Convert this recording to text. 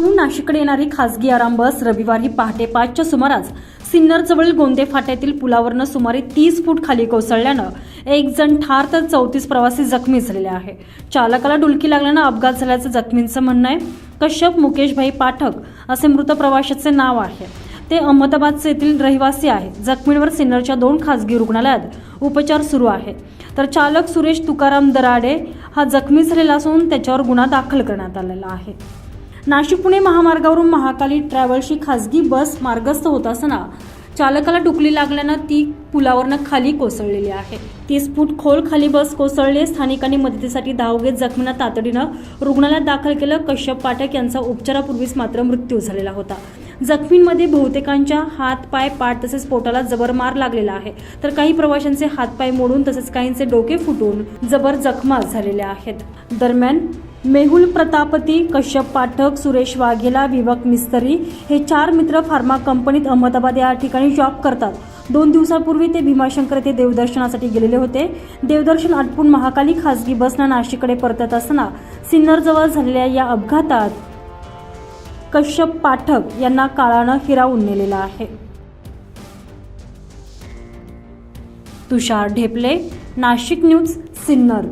पुण्याहून नाशिककडे येणारी खासगी आराम बस रविवारी पहाटे पाचच्या सुमारास सिन्नरजवळील गोंदे फाट्यातील पुलावरनं सुमारे तीस फूट खाली कोसळल्यानं एक जण ठार तर चौतीस प्रवासी जखमी झालेले आहे. चालकाला डुलकी लागल्यानं अपघात झाल्याचं जखमींचं म्हणणं आहे. कश्यप मुकेशभाई पाठक असे मृत प्रवाशाचे नाव आहे. ते अहमदाबादचे येथील रहिवासी आहेत. जखमींवर सिन्नरच्या दोन खासगी रुग्णालयात उपचार सुरू आहे तर चालक सुरेश तुकाराम दराडे हा जखमी झालेला असून त्याच्यावर गुन्हा दाखल करण्यात आलेला आहे. नाशिक पुणे महामार्गावरून महाकाली ट्रॅव्हल्सची खासगी बस मार्गस्थ होत असताना चालकाला डुकली लागल्यानं ती पुलावरनं खाली कोसळलेली आहे. तीस फूट खोल खाली बस कोसळली. स्थानिकांनी मदतीसाठी धाव घेत जखमींना तातडीनं रुग्णालयात दाखल केलं. कश्यप पाठक यांचा उपचारापूर्वीच मात्र मृत्यू झालेला होता. जखमींमध्ये बहुतेकांच्या हात पाय पाठ तसेच पोटाला जबर मार लागलेला आहे. तर काही प्रवाशांचे हातपाय मोडून तसेच काहींचे डोके फुटून जबर जखमा झालेल्या आहेत. दरम्यान मेहुल प्रतापती कश्यप पाठक सुरेश वाघेला विवक मिस्तरी हे चार मित्र फार्मा कंपनीत अहमदाबाद या ठिकाणी जॉब करतात. दोन दिवसापूर्वी ते भीमाशंकर येथे देवदर्शनासाठी गेलेले होते. देवदर्शन आटपून महाकाली खासगी बसनं नाशिककडे परतत असताना सिन्नरजवळ झालेल्या या अपघातात कश्यप पाठक यांना काळानं हिरावून नेलेला आहे. तुषार ढेपले नाशिक न्यूज सिन्नर.